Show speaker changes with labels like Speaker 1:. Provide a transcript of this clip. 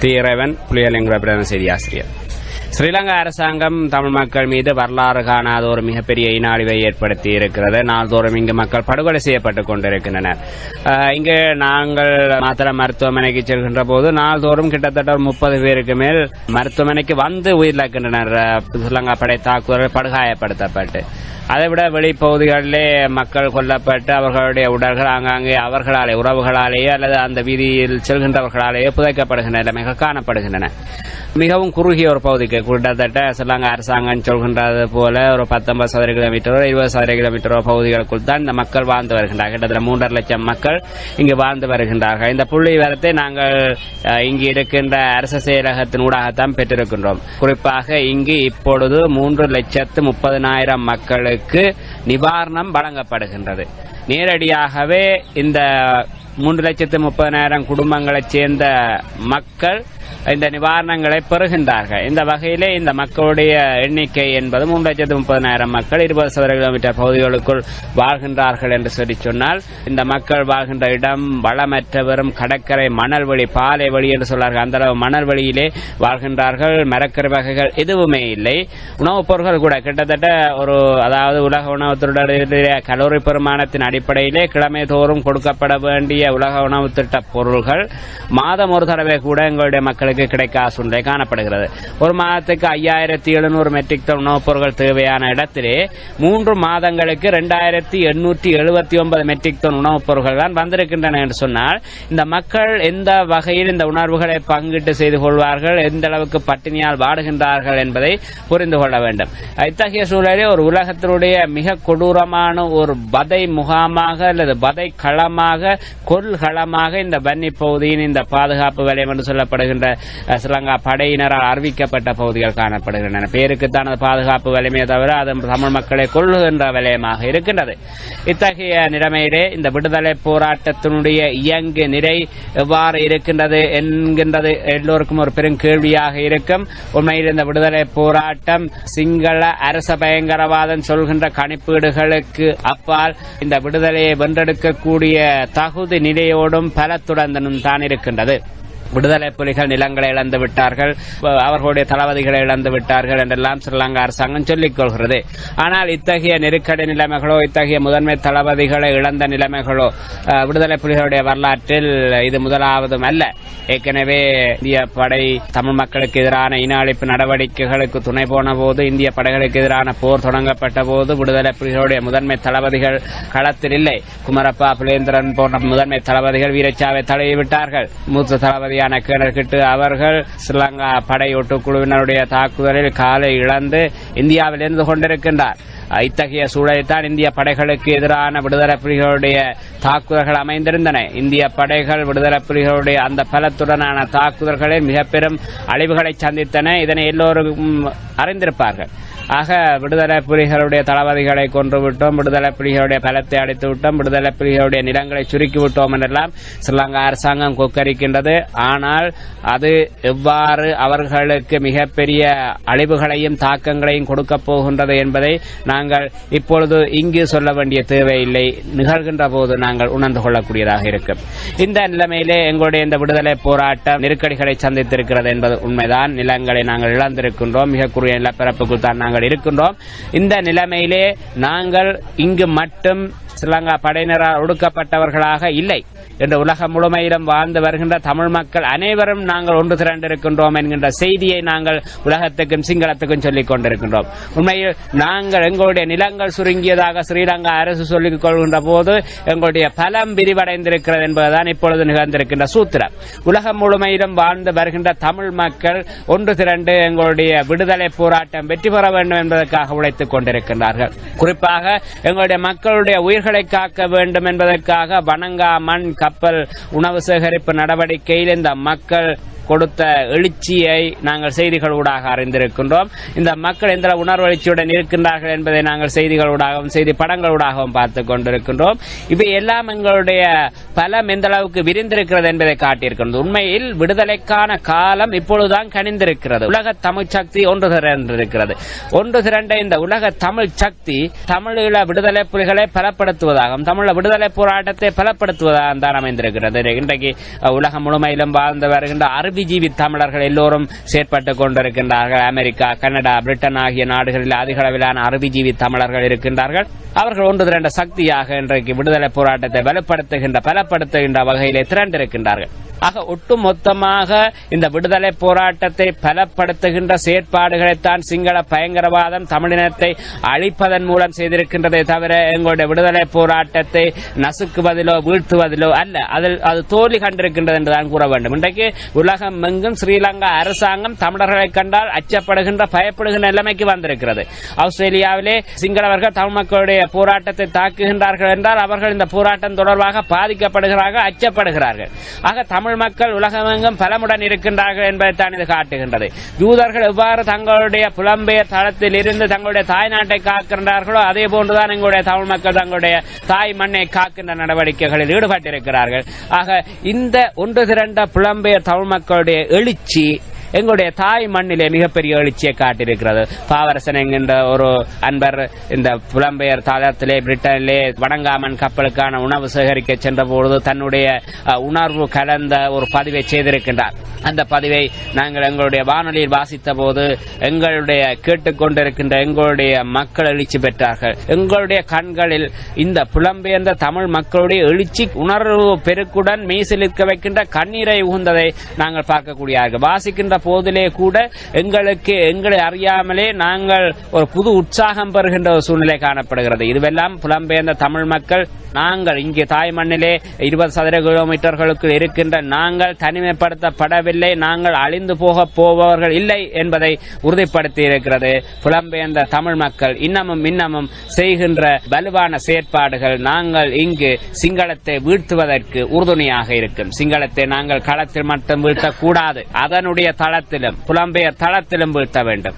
Speaker 1: தீரவன் புலியலிங்க பிரதம செய்தி ஆசிரியர் ஸ்ரீலங்கா அரசாங்கம் தமிழ் மக்கள் மீது வரலாறு காணாத ஒரு மிகப்பெரிய இனாழிவை ஏற்படுத்தி இருக்கிறது. நாள்தோறும் இங்கு மக்கள் படுகொலை செய்யப்பட்டுக் கொண்டிருக்கின்றனர். இங்கு நாங்கள் மாத்திர மருத்துவமனைக்கு செல்கின்ற போது நாள்தோறும் கிட்டத்தட்ட ஒரு முப்பது பேருக்கு மேல் மருத்துவமனைக்கு வந்து உயிரிழக்கின்றனர் ஸ்ரீலங்கா படை தாக்குதல் படுகாயப்படுத்தப்பட்டு அதைவிட வெளிப்பகுதிகளிலே மக்கள் கொல்லப்பட்டு அவர்களுடைய உடல்கள் ஆங்காங்கே அவர்களாலே உறவுகளாலேயோ அல்லது அந்த வீதியில் செல்கின்றவர்களாலேயோ புதைக்கப்படுகின்ற நிலைமைகள் காணப்படுகின்றன. மிகவும் குறுகிய ஒரு பகுதிக்கு கிட்டத்தட்ட சொல்லாங்க அரசாங்கம் சொல்கின்றது போல ஒரு பத்தொன்பது சதுர கிலோமீட்டரோ இருபது சதுர கிலோமீட்டரோ பகுதிகளுக்குள் தான் இந்த மக்கள் வாழ்ந்து வருகின்றார்கள். கிட்டத்தட்ட மூன்றரை லட்சம் மக்கள் இங்கு வாழ்ந்து வருகின்றார்கள். இந்த புள்ளி விவரத்தை நாங்கள் இங்கு இருக்கின்ற அரசு செயலகத்தின் ஊடாகத்தான் பெற்றிருக்கின்றோம். குறிப்பாக இங்கு இப்பொழுது மூன்று லட்சத்து முப்பதினாயிரம் மக்களுக்கு நிவாரணம் வழங்கப்படுகின்றது. நேரடியாகவே இந்த மூன்று லட்சத்து முப்பதினாயிரம் குடும்பங்களைச் சேர்ந்த மக்கள் இந்த நிவாரணங்களை பெறுகின்றார்கள். இந்த வகையிலே இந்த மக்களுடைய எண்ணிக்கை என்பது மூன்று லட்சத்து முப்பதினாயிரம் மக்கள் இருபது சதுர கிலோமீட்டர் பகுதிகளுக்குள் வாழ்கின்றார்கள் என்று சொல்லி சொன்னால் இந்த மக்கள் வாழ்கின்ற இடம் வளமற்ற வெறும் கடற்கரை மணல் வழி பாலை வழி என்று சொல்வார்கள் அந்த அளவு மணல் வெளியிலே வாழ்கின்றார்கள் மரக்கறி வகைகள் எதுவுமே இல்லை. உணவுப் பொருட்கள் கூட கிட்டத்தட்ட ஒரு அதாவது உலக உணவுத்துடைய கலோரி பெருமானத்தின் அடிப்படையிலே கிழமை தோறும் கொடுக்கப்பட வேண்டிய உலக உணவு திட்ட பொருள்கள். மாதம் ஒரு தடவை கூட எங்களுடைய மக்களுக்கு கிடைக்காத சூழ்நிலை காணப்படுகிறது. ஒரு மாதத்துக்கு ஐயாயிரத்தி எழுநூறு மெட்ரிக் டன் உணவுப் பொருட்கள் தேவையான இடத்திலே மூன்று மாதங்களுக்கு ரெண்டாயிரத்தி எண்ணூற்றி எழுபத்தி ஒன்பது மெட்ரிக் டன் உணவுப் பொருட்கள் தான் வந்திருக்கின்றன என்று சொன்னால் இந்த மக்கள் எந்த வகையில் இந்த உணர்வுகளை பங்கிட்டு செய்து கொள்வார்கள் எந்த அளவுக்கு பட்டினியால் வாடுகின்றார்கள் என்பதை புரிந்து கொள்ள வேண்டும். இத்தகைய சூழலில் ஒரு உலகத்தினுடைய மிக கொடூரமான ஒரு வதை முகாமாக அல்லது வதை களமாக கொள்களமாக இந்த பன்னி பகுதியின் இந்த பாதுகாப்பு வலயம் என்று சொல்லப்படுகின்ற அஹ், ஸ்ரீலங்கா படையினரால் அறிவிக்கப்பட்ட பகுதிகள் காணப்படுகின்றன. பேருக்குத்தான் அது பாதுகாப்பு வலிமையை தவிர அது தமிழ் மக்களை கொள்ளுகின்ற வலயமாக இருக்கின்றது. இத்தகைய நிலைமையிலே இந்த விடுதலை போராட்டத்தினுடைய இயங்கு நிலை எவ்வாறு இருக்கின்றது என்கின்றது எல்லோருக்கும் ஒரு பெரும் கேள்வியாக இருக்கும். உண்மையில் இந்த விடுதலை போராட்டம் சிங்கள அரச பயங்கரவாதம் சொல்கின்ற கணிப்பீடுகளுக்கு அப்பால் இந்த விடுதலையை வென்றெடுக்கக்கூடிய தகுதி நிலையோடும் பலத்துடன் தான் இருக்கின்றது. விடுதலை புலிகள் நிலங்களை இழந்து விட்டார்கள். அவர்களுடைய தளபதிகளை இழந்து விட்டார்கள் என்றெல்லாம் ஸ்ரீலங்கா அரசாங்கம் சொல்லிக் கொள்கிறது. ஆனால் இத்தகைய நெருக்கடி நிலைமைகளோ இத்தகைய முதன்மை தளபதிகளை இழந்த நிலைமைகளோ விடுதலை புலிகளுடைய வரலாற்றில் இது முதலாவதும் அல்ல. ஏற்கனவே இந்திய படை தமிழ் மக்களுக்கு எதிரான இன அழிப்பு நடவடிக்கைகளுக்கு துணை போன போது இந்திய படைகளுக்கு எதிரான போர் தொடங்கப்பட்ட போது விடுதலை புலிகளுடைய முதன்மை தளபதிகள் களத்தில் இல்லை. குமரப்பா புலேந்திரன் போன்ற முதன்மை தளபதிகள் வீரச்சாவை தழுவிவிட்டார்கள் மூத்த தளபதியான கிணறுகிட்டு அவர்கள் ஸ்ரீலங்கா படையொட்டு குழுவினருடைய தாக்குதலில் காலை இழந்து இந்தியாவில் இருந்து கொண்டிருக்கின்றார். இத்தகைய சூழலில்தான் இந்திய படைகளுக்கு எதிரான விடுதலை புலிகளுடைய தாக்குதல்கள் அமைந்திருந்தன. இந்திய படைகள் விடுதலை புலிகளுடைய அந்த பலத்துடனான தாக்குதல்களில் மிக பெரும் அழிவுகளை சந்தித்தன. இதனை எல்லோரும் அறிந்திருப்பார்கள். ஆக விடுதலை புலிகளுடைய தளபதிகளை கொன்று விட்டோம் விடுதலை புலிகளுடைய பலத்தை அடைத்து விட்டோம் விடுதலை புலிகளுடைய நிலங்களை சுருக்கி விட்டோம் என்றெல்லாம் ஸ்ரீலங்கா அரசாங்கம் கொக்கரிக்கின்றது. ஆனால் அது எவ்வாறு அவர்களுக்கு மிகப்பெரிய அழிவுகளையும் தாக்கங்களையும் கொடுக்கப் போகின்றது என்பதை நாங்கள் இப்பொழுது இங்கு சொல்ல வேண்டிய தேவையில்லை. நிகழ்கின்ற போது நாங்கள் உணர்ந்து கொள்ளக்கூடியதாக இருக்கும். இந்த நிலைமையிலே எங்களுடைய இந்த விடுதலை போராட்டம் நெருக்கடிகளை சந்தித்திருக்கிறது என்பது உண்மைதான். நிலங்களை நாங்கள் இழந்திருக்கின்றோம். மிக குறுகிய நிலப்பரப்புக்குள் தான் நாங்கள் இருக்கின்றோம். இந்த நிலைமையிலே நாங்கள் இங்கு மட்டும் ஸ்ரீலங்கா படையினரால் ஒடுக்கப்பட்டவர்களாக இல்லை என்று உலகம் முழுமையிலும் வாழ்ந்து வருகின்ற தமிழ் மக்கள் அனைவரும் நாங்கள் ஒன்று திரண்டிருக்கின்றோம் என்கின்ற செய்தியை நாங்கள் உலகத்துக்கும் சிங்களத்துக்கும் சொல்லிக் கொண்டிருக்கின்றோம். உண்மையில் நாங்கள் எங்களுடைய நிலங்கள் சுருங்கியதாக ஸ்ரீலங்கா அரசு சொல்லிக் கொள்கின்ற போது எங்களுடைய பலம் விரிவடைந்திருக்கிறது என்பதுதான் இப்பொழுது நிகழ்ந்திருக்கின்ற சூத்திரம். உலகம் முழுமையிலும் வாழ்ந்து வருகின்ற தமிழ் மக்கள் ஒன்று திரண்டு எங்களுடைய விடுதலை போராட்டம் வெற்றி பெற வேண்டும் என்பதற்காக உழைத்துக் கொண்டிருக்கின்றார்கள். குறிப்பாக எங்களுடைய மக்களுடைய உயிர்களை காக்க வேண்டும் என்பதற்காக வணங்கா மண் கப்பல் உணவு சேகரிப்பு நடவடிக்கையில் இந்த மக்கள் கொடுத்த எழுச்சியை நாங்கள் செய்திகள் ஊடாக அறிந்திருக்கின்றோம். இந்த மக்கள் எந்த உணர்வு எழுச்சியுடன் இருக்கின்றார்கள் என்பதை நாங்கள் செய்திகள் ஊடாகவும் செய்தி படங்கள் ஊடாகவும் பார்த்துக் கொண்டிருக்கின்றோம். இவை எல்லாம் எங்களுடைய பலம் எந்த அளவுக்கு விரிந்திருக்கிறது என்பதை காட்டியிருக்கின்றது. உண்மையில் விடுதலைக்கான காலம் இப்பொழுதுதான் கனிந்திருக்கிறது. உலக தமிழ் சக்தி ஒன்று திரண்டிருக்கிறது. ஒன்று திரண்ட இந்த உலக தமிழ் சக்தி தமிழீழ விடுதலை புலிகளை பலப்படுத்துவதாகவும் தமிழ விடுதலை போராட்டத்தை பலப்படுத்துவதாக தான் அமைந்திருக்கிறது. இன்றைக்கு உலகம் முழுமையிலும் வாழ்ந்து வருகின்ற அறிவு அறிவிஜீவி தமிழர்கள் எல்லோரும் செயற்பட்டுக் கொண்டிருக்கின்றார்கள். அமெரிக்கா கனடா பிரிட்டன் ஆகிய நாடுகளில் அதிக அளவிலான அறிவிஜீவி தமிழர்கள் இருக்கின்றார்கள். அவர்கள் ஒன்று திரண்ட சக்தியாக இன்றைக்கு விடுதலை போராட்டத்தை வலுப்படுத்துகின்ற பலப்படுத்துகின்ற வகையிலே திரண்டிருக்கின்றார்கள். ஆக ஒட்டுமொத்தமாக இந்த விடுதலை போராட்டத்தை பலப்படுத்துகின்ற செயற்பாடுகளைத்தான் சிங்கள பயங்கரவாதம் தமிழினத்தை அழிப்பதன் மூலம் செய்திருக்கின்றதை தவிர எங்களுடைய விடுதலை போராட்டத்தை நசுக்குவதிலோ வீழ்த்துவதிலோ அல்ல. அதில் அது தோல்வி கண்டிருக்கின்றது என்றுதான் கூற வேண்டும். இன்றைக்கு உலகம் எங்கும் ஸ்ரீலங்கா அரசாங்கம் தமிழர்களை கண்டால் அச்சப்படுகின்ற பயப்படுகின்ற நிலைமைக்கு வந்திருக்கிறது. ஆஸ்திரேலியாவிலே சிங்களவர்கள் தமிழ் மக்களுடைய போராட்டத்தை தாக்குகின்றார்கள் என்றால் அவர்கள் இந்த போராட்டம் தொடர்பாக பாதிக்கப்படுகிறார்கள் அச்சப்படுகிறார்கள். ஆக தமிழ் மக்கள் உலகமெங்கும் பலமுடன் இருக்கின்றார்கள் என்பதைத்தான் இது காட்டுகின்றது. யூதர்கள் எவ்வாறு தங்களுடைய புலம்பெயர் தளத்தில் இருந்து தங்களுடைய தாய் நாட்டை காக்கின்றார்களோ அதே போன்றுதான் எங்களுடைய தமிழ் மக்கள் தங்களுடைய தாய் மண்ணை காக்கின்ற நடவடிக்கைகளில் ஈடுபட்டிருக்கிறார்கள். ஆக இந்த ஒன்று திரண்ட புலம்பெயர் தமிழ் மக்களுடைய எழுச்சி எங்களுடைய தாய் மண்ணிலே மிகப்பெரிய எழுச்சியை காட்டியிருக்கிறது. பாவரசன் என்கின்ற ஒரு அன்பர் இந்த புலம்பெயர் தாளத்திலே பிரிட்டனிலே வணங்காமன் கப்பலுக்கான உணவு சேகரிக்க சென்ற பொழுது தன்னுடைய உணர்வு கலந்த ஒரு பதிவை செய்திருக்கின்றார். அந்த பதிவை நாங்கள் எங்களுடைய வானொலியில் வாசித்த போது எங்களுடைய கேட்டுக்கொண்டிருக்கின்ற எங்களுடைய மக்கள் எழுச்சி பெற்றார்கள். எங்களுடைய கண்களில் இந்த புலம்பெயர்ந்த தமிழ் மக்களுடைய எழுச்சி உணர்வு பெருக்குடன் மெய்சிலிருக்க வைக்கின்ற கண்ணீரை உகுந்ததை நாங்கள் பார்க்கக்கூடியார்கள். வாசிக்கின்ற போதிலே கூட எங்களுக்கு எங்களை அறியாமலே நாங்கள் ஒரு புது உற்சாகம் பெறுகின்ற ஒரு சூழ்நிலை காணப்படுகிறது. இதுவெல்லாம் புலம்பெயர்ந்த தமிழ் மக்கள் நாங்கள் இங்கே தாய் மண்ணிலே இருபது சதுர கிலோமீட்டர்களுக்கு இருக்கின்ற நாங்கள் தனிமைப்படுத்தப்படவில்லை நாங்கள் அழிந்து போக போபவர்கள் இல்லை என்பதை உறுதிப்படுத்தி இருக்கிறது புலம்பெயர்ந்த தமிழ் மக்கள். இன்னமும் இன்னமும் செய்கின்ற வலுவான செயற்பாடுகள் நாங்கள் இங்கு சிங்களத்தை வீழ்த்துவதற்கு உறுதுணையாக இருக்கும். சிங்களத்தை நாங்கள் களத்தில் மட்டும் வீழ்த்தக்கூடாது. அதனுடைய தளத்திலும் புலம்பெயர் தளத்திலும் வீழ்த்த வேண்டும்.